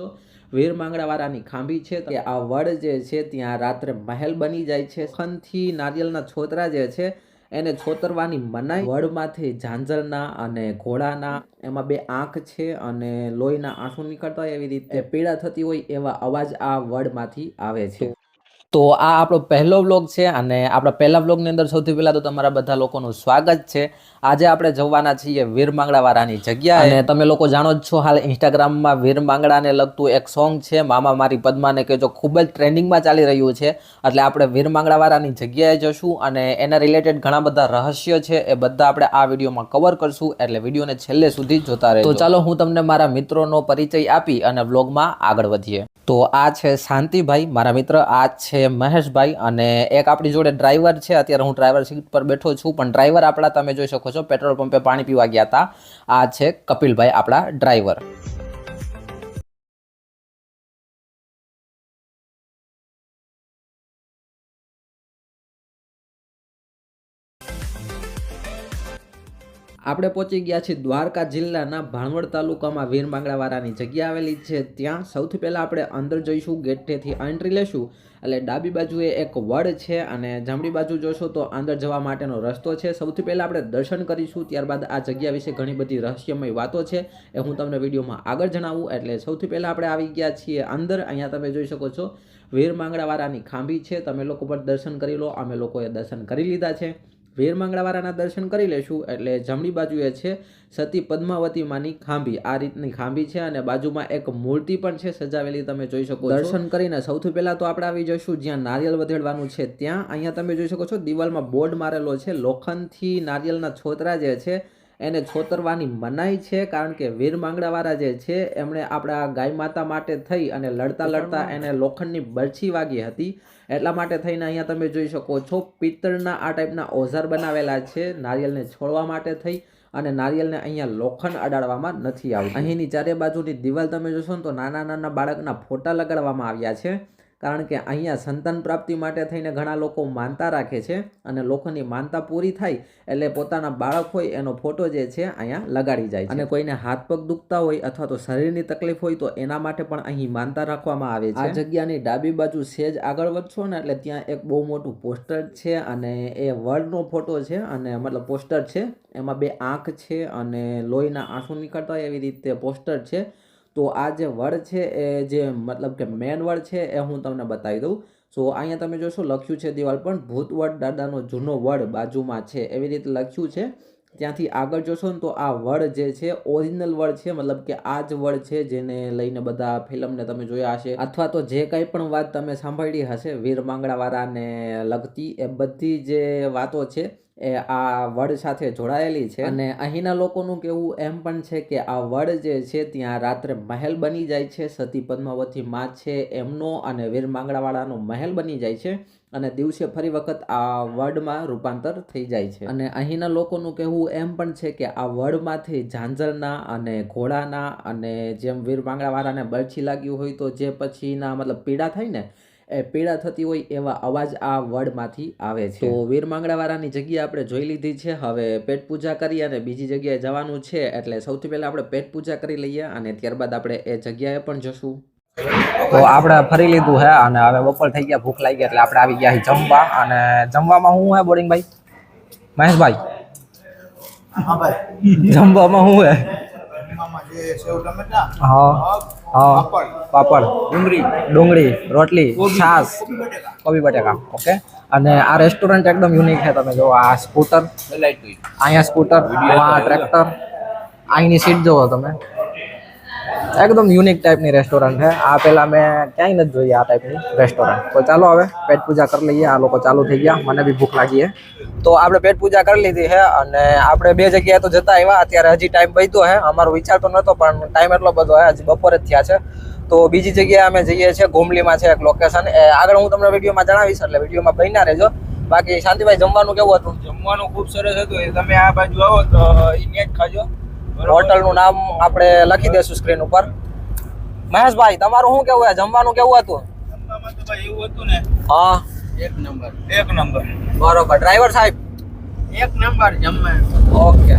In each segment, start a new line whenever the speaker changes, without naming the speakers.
તો વીર માંગડાવાળાની ખાંભી છે કે આ વડ જે છે ત્યાં રાત્રે મહેલ બની જાય છે. ખનથી નારિયેલના છોતરા જે છે એને છોતરવાની મનાઈ વડમાંથી ઝાંઝરના અને ઘોડાના એમાં બે આંખ છે અને લોહીના આંસુ નીકળતા હોય એવી રીતે પીડા થતી હોય એવા અવાજ આ વડમાંથી આવે છે. તો આ આપણો પહેલો વ્લોગ છે અને આપણા પહેલા વ્લોગની અંદર સૌથી પહેલાં તો તમારા બધા લોકોનું સ્વાગત છે. આજે આપણે જવાના છીએ વીર માંગડાવાળાની જગ્યા અને તમે લોકો જાણો જ છો હાલ ઇન્સ્ટાગ્રામમાં વીર માંગડાને લગતું એક સોંગ છે મામા મારી પદ્માને કે જો ખૂબ જ ટ્રેન્ડિંગમાં ચાલી રહ્યું છે. એટલે આપણે વીર માંગડાવાળાની જગ્યાએ જશું અને એના રિલેટેડ ઘણા બધા રહસ્ય છે એ બધા આપણે આ વિડીયોમાં કવર કરશું. એટલે વિડીયોને છેલ્લે સુધી જોતા રહેજો. તો ચાલો હું તમને મારા મિત્રોનો પરિચય આપી અને વ્લોગમાં આગળ વધીએ. તો આ છે શાંતિભાઈ મારા મિત્ર. આ છે મહેશભાઈ અને એક આપણી જોડે ડ્રાઈવર છે. અત્યારે હું ડ્રાઈવર સીટ પર બેઠો છું, પણ ડ્રાઈવર આપણા તમે જોઈ શકો છો, પેટ્રોલ પંપે પાણી પીવા ગયા હતા આ છે કપિલભાઈ, આપણા ડ્રાઈવર આપણે પહોંચી ગયા છીએ દ્વારકા જિલ્લાના ભાણવડ તાલુકામાં વીર બાંગડાવાળાની જગ્યા આવેલી છે. ત્યાં સૌથી પહેલાં આપણે અંદર જઈશું, ગેટેથી એન્ટ્રી લેશું. એટલે ડાબી બાજુએ એક વડ છે અને જમણી બાજુ જોશો તો અંદર જવા માટેનો રસ્તો છે. સૌથી પહેલાં આપણે દર્શન કરીશું, ત્યારબાદ આ જગ્યા વિશે ઘણી બધી રહસ્યમય વાતો છે એ હું તમને વિડીયોમાં આગળ જણાવું. એટલે સૌથી પહેલાં આપણે આવી ગયા છીએ અંદર. અહીંયા તમે જોઈ શકો છો વીર માંગડાવાળાની ખાંભી છે. તમે લોકો પર દર્શન કરી લો. અમે લોકોએ દર્શન કરી લીધા છે. વીર મંગળાવાળાના દર્શન કરી લેશું, એટલે જમણી બાજુએ છે સતી પદ્માવતી માની ખાંભી. આ રીતની ખાંભી છે અને બાજુમાં એક મૂર્તિ પણ છે સજાવેલી, તમે જોઈ શકો દર્શન કરીને સૌથી પહેલા તો આપણે આવી જઈશું જ્યાં નારિયેલ વધેડવાનું છે ત્યાં. અહીંયા તમે જોઈ શકો છો, દિવાલમાં બોર્ડ મારેલો છે. લોખંડથી નારિયેલના છોતરા જે છે એને છોતરવાની મનાઈ છે કારણ કે વીર માંગડાવાળા જે છે એમણે આપણા ગાય માતા માટે થઈ અને લડતા લડતા એને લોખંડની બરછી વાગી હતી. એટલા માટે થઈને અહીંયા તમે જોઈ શકો છો પિત્તળના આ ટાઈપના ઓઝાર બનાવેલા છે નારિયેળને છોડવા માટે થઈ અને નારિયેળને અહીંયા લોખંડ અડાડવામાં નથી આવ્યું અહીંની ચારે બાજુની દિવાલ તમે જોશો ને તો નાના નાના બાળકના ફોટા લગાડવામાં આવ્યા છે. કારણ કે અહીંયા સંતાન પ્રાપ્તિ માટે થઈને ઘણા લોકો માનતા રાખે છે અને લોકોની માનતા પૂરી થાય એટલે પોતાના બાળક હોય એનો ફોટો જે છે અહીંયા લગાડી જાય છે. અને કોઈને હાથ પગ દુખતા હોય અથવા તો શરીરની તકલીફ હોય તો એના માટે પણ અહીં માનતા રાખવામાં આવે છે. આ જગ્યાની ડાબી બાજુ સેજ આગળ વધશો ને એટલે ત્યાં એક બહુ મોટું પોસ્ટર છે અને એ વર્લ્ડનો ફોટો છે અને મતલબ પોસ્ટર છે. એમાં બે આંખ છે અને લોહીના આંસુ નીકળતા હોય એવી રીતે પોસ્ટર છે. તો આ જે વડ છે, એ જે મતલબ કે મેન વડ છે, એ હું તમને બતાવી દઉં. સો અહીંયા તમે જોશો, લખ્યું છે દિવાલ પણ ભૂતવડ દાદાનો જૂનો વડ બાજુમાં છે. એવી રીતે લખ્યું છે. ત્યાંથી આગળ જોશો ને તો આ વડ જે છે ઓરિજિનલ વડ છે, મતલબ કે આ જ વડ છે, જેને લઈને બધા ફિલ્મને તમે જોયા હશે. અથવા તો જે કંઈ પણ વાત તમે સાંભળી હશે, વીર માંગડાવાળાને લગતી, એ બધી જે વાતો છે એ આ વડ સાથે જોડાયેલી છે. અને અહીંના લોકોનું કેવું એમ પણ છે કે આ વડ જે છે ત્યાં રાત્રે મહેલ બની જાય છે. સતી પદ્માવતી માં છે એમનો અને વીર માંગડાવાળાનો મહેલ બની જાય છે અને દિવસે ફરી વખત આ વડમાં રૂપાંતર થઈ જાય છે. અને અહીંના લોકોનું કહેવું એમ પણ છે કે આ વડમાંથી ઝાંઝરના અને ઘોડાના અને જેમ વીર માંગડાવાળાને બરછી લાગ્યું હોય તો જે પછીના મતલબ પીડા થાય ને પીડા થતી હોય એવા અવાજ આ વડમાંથી આવે છે. તો વીર માંગડાવાળાની જગ્યા આપણે જોઈ લીધી છે. હવે પેટ પૂજા કરી અને બીજી જગ્યાએ જવાનું છે. એટલે સૌથી પહેલાં આપણે પેટ પૂજા કરી લઈએ અને ત્યારબાદ આપણે એ જગ્યાએ પણ જશું. તો આપણે ફરી લીધું હે અને હવે બપોર થઈ ગયા ભૂખ લાગી એટલે આપણે આવી ગયા જમવા. અને જમવામાં હું હે બોરિંગ ભાઈ મહેશભાઈ?
હા ભાઈ.
જમવામાં હું
હે? સેવ ટમેટા
હા. હા.
પાપડ.
પાપડ ડુંગળી ડુંગળી રોટલી છાશ કોબી બટેકા. ઓકે? અને આ રેસ્ટોરન્ટ એકદમ યુનિક છે તમે જો આ સ્કૂટર અહીંયા સ્કૂટર આ ટ્રેક્ટર અહીંની સીટ જોવો તમે. એકદમ યુનિક ટાઈપની રેસ્ટોરન્ટ છે. આ પહેલાં મેં ક્યાંય નથી જોઈ આ ટાઈપની રેસ્ટોરન્ટ તો ચાલો હવે પેટ પૂજા કરી લઈએ. આ લોકો ચાલુ થઈ ગયા. મને બી ભૂખ લાગી તો આપણે પેટ પૂજા કરી લીધી છે અને આપણે બે જગ્યાએ તો જતા આવ્યા. અત્યારે હજી ટાઈમ બચ્યો છે. અમારો વિચાર તો નહોતો પણ ટાઈમ એટલો બધો છે. હજી બપોરે જ થયા છે. તો બીજી જગ્યાએ અમે જઈએ છીએ. ગોમલીમાં છે એક લોકેશન એ આગળ હું તમને વિડીયોમાં જણાવીશ, એટલે વિડીયોમાં બન્યા રહેજો. બાકી શાંતિભાઈ, જમવાનું કેવું હતું?
જમવાનું ખૂબ સરસ હતું. તમે આ બાજુ આવો તો અહીંયા જ ખાજો?
હોટલનું નામ આપણે લખી દઈશું સ્ક્રીન ઉપર. મહેશભાઈ તમારું શું કેવું જમવાનું કેવું હતું?
એવું હતું ને.
હા.
એક નંબર. એક નંબર.
બરોબર. ડ્રાઈવર સાહેબ?
એક નંબર જમવા.
ઓકે.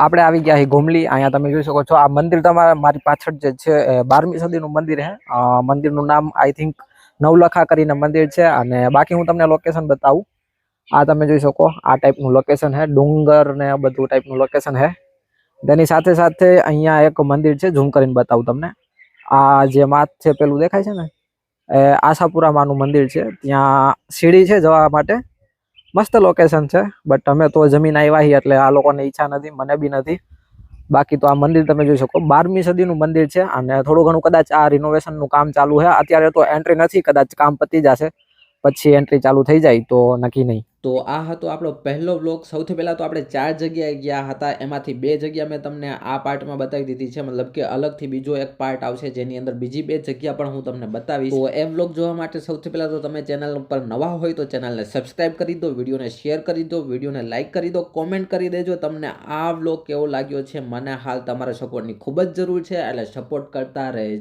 આપણે આવી ગયા ઘુમલી. અહીંયા તમે જોઈ શકો છો, આ મંદિર તમારા, મારી પાછળ જે છે બારમી સદીનું મંદિર છે મંદિરનું નામ આઈ થિંક નવલખા કરીને મંદિર છે. અને બાકી હું તમને લોકેશન બતાવું. આ તમે જોઈ શકો, આ ટાઈપનું લોકેશન છે ડુંગર ને બધું ટાઈપનું લોકેશન છે તેની સાથે સાથે અહીંયા એક મંદિર છે, ઝૂમ કરીને બતાવું તમને. આ જે માથ છે, પેલું દેખાય છે ને? એ આશાપુરા માનું મંદિર છે. ત્યાં સીડી છે જવા માટે. મસ્ત લોકેશન છે બટ અમે તો જમીન આવ્યા છીએ એટલે આ લોકોને ઈચ્છા નથી, મને બી નથી. બાકી તો આ મંદિર તમે જોઈ શકો, બારમી સદીનું મંદિર છે અને થોડું ઘણું કદાચ આ રિનોવેશનનું કામ ચાલુ છે. અત્યારે તો એન્ટ્રી નથી, કદાચ કામ પતી જશે, પછી એન્ટ્રી ચાલુ થઈ જાય તો નક્કી નહીં.
તો આ હતો આપણો પહેલો બ્લોગ સૌથી પહેલાં તો આપણે ચાર જગ્યાએ ગયા હતા. એમાંથી બે જગ્યા મેં તમને આ પાર્ટમાં બતાવી દીધી છે. મતલબ કે અલગથી બીજો એક પાર્ટ આવશે જેની અંદર બીજી બે જગ્યા પણ હું તમને બતાવીશ. તો એ બ્લોગ જોવા માટે સૌથી પહેલાં તો તમે ચેનલ પર નવા હોય તો ચેનલને સબસ્ક્રાઈબ કરી દો વિડીયોને શેર કરી દો વિડીયોને લાઇક કરી દો કોમેન્ટ કરી દેજો. તમને આ બ્લોગ કેવો લાગ્યો છે, મને હાલ તમારા સપોર્ટની ખૂબ જ જરૂર છે. એટલે સપોર્ટ કરતા રહેજો.